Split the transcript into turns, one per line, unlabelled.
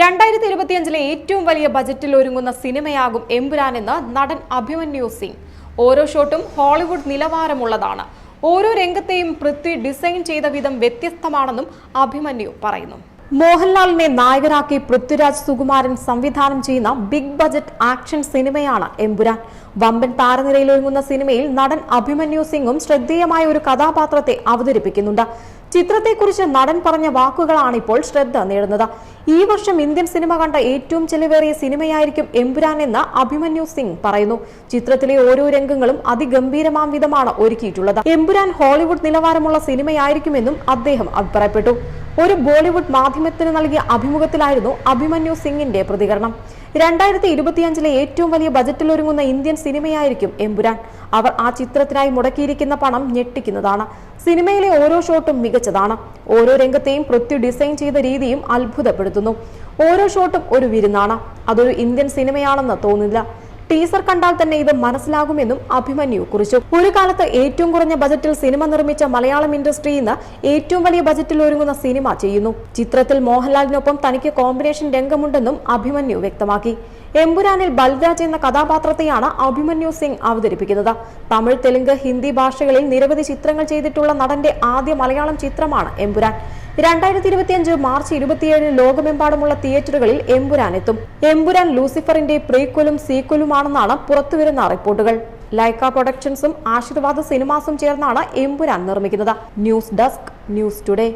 രണ്ടായിരത്തി ഇരുപത്തിയഞ്ചിലെ ഏറ്റവും വലിയ ബജറ്റിൽ ഒരുങ്ങുന്ന സിനിമയാകും എമ്പുരാൻ എന്ന് നടൻ അഭിമന്യു സിംഗ്. ഓരോ ഷോട്ടും ഹോളിവുഡ് നിലവാരമുള്ളതാണ്. ഓരോ രംഗത്തെയും പൃഥ്വി ഡിസൈൻ ചെയ്ത വിധം വ്യത്യസ്തമാണെന്നും അഭിമന്യു പറയുന്നു. മോഹൻലാലിനെ നായകരാക്കി പൃഥ്വിരാജ് സുകുമാരൻ സംവിധാനം ചെയ്യുന്ന ബിഗ് ബജറ്റ് ആക്ഷൻ സിനിമയാണ് എമ്പുരാൻ. വമ്പൻ താരനിരയിൽ ഒരുങ്ങുന്ന സിനിമയിൽ നടൻ അഭിമന്യു സിംഗും ശ്രദ്ധേയമായ ഒരു കഥാപാത്രത്തെ അവതരിപ്പിക്കുന്നുണ്ട്. ചിത്രത്തെക്കുറിച്ച് നടൻ പറഞ്ഞ വാക്കുകളാണ് ഇപ്പോൾ ശ്രദ്ധ നേടുന്നത്. ഈ വർഷം ഇന്ത്യൻ സിനിമ കണ്ട ഏറ്റവും ചെലവേറിയ സിനിമയായിരിക്കും എമ്പുരാൻ എന്ന് അഭിമന്യു സിംഗ് പറയുന്നു. ചിത്രത്തിലെ ഓരോ രംഗങ്ങളും അതിഗംഭീരമാം വിധമാണ് ഒരുക്കിയിട്ടുള്ളത്. എമ്പുരാൻ ഹോളിവുഡ് നിലവാരമുള്ള സിനിമയായിരിക്കുമെന്നും അദ്ദേഹം അഭിപ്രായപ്പെട്ടു. ഒരു ബോളിവുഡ് മാധ്യമത്തിന് നൽകിയ അഭിമുഖത്തിലായിരുന്നു അഭിമന്യു സിംഗിന്റെ പ്രതികരണം. രണ്ടായിരത്തി ഇരുപത്തിയഞ്ചിലെ ഏറ്റവും വലിയ ബജറ്റിൽ ഒരുങ്ങുന്ന ഇന്ത്യൻ സിനിമയായിരിക്കും എമ്പുരാൻ. അവർ ആ ചിത്രത്തിനായി മുടക്കിയിരിക്കുന്ന പണം ഞെട്ടിക്കുന്നതാണ്. സിനിമയിലെ ഓരോ ഷോട്ടും മികച്ചതാണ്. ഓരോ രംഗത്തെയും പൃഥ്വി ഡിസൈൻ ചെയ്ത രീതിയും അത്ഭുതപ്പെടുത്തുന്നു. ഓരോ ഷോട്ടും ഒരു വിരുന്നാണ്. അതൊരു ഇന്ത്യൻ സിനിമയാണെന്ന് തോന്നില്ല ടീസർ കണ്ടാൽ തന്നെ ഇത് മനസ്സിലാകുമെന്നും അഭിമന്യു കുറിച്ചു. ഒരു കാലത്ത് ഏറ്റവും കുറഞ്ഞ ബജറ്റിൽ സിനിമ നിർമ്മിച്ച മലയാളം ഇൻഡസ്ട്രി ഇന്ന് ഏറ്റവും വലിയ ബജറ്റിൽ ഒരുങ്ങുന്ന സിനിമ ചെയ്യുന്നു. ചിത്രത്തിൽ മോഹൻലാലിനൊപ്പം തനിക്ക് കോമ്പിനേഷൻ രംഗമുണ്ടെന്നും അഭിമന്യു വ്യക്തമാക്കി. എമ്പുരാനിൽ ബൽരാജ് എന്ന കഥാപാത്രത്തെയാണ് അഭിമന്യു സിംഗ് അവതരിപ്പിക്കുന്നത്. തമിഴ് തെലുങ്ക് ഹിന്ദി ഭാഷകളിൽ നിരവധി ചിത്രങ്ങൾ ചെയ്തിട്ടുള്ള നടന്റെ ആദ്യ മലയാളം ചിത്രമാണ് എമ്പുരാൻ. രണ്ടായിരത്തി ഇരുപത്തിയഞ്ച് മാർച്ച് ഇരുപത്തിയേഴിന് ലോകമെമ്പാടുമുള്ള തിയേറ്ററുകളിൽ എമ്പുരാൻ എത്തും. എമ്പുരാൻ ലൂസിഫറിന്റെ പ്രീക്വലും സീക്വലുമാണെന്നാണ് പുറത്തുവരുന്ന റിപ്പോർട്ടുകൾ. ലൈക്ക പ്രൊഡക്ഷൻസും ആശീർവാദ സിനിമാസും ചേർന്നാണ് എമ്പുരാൻ നിർമ്മിക്കുന്നത്. News desk news today.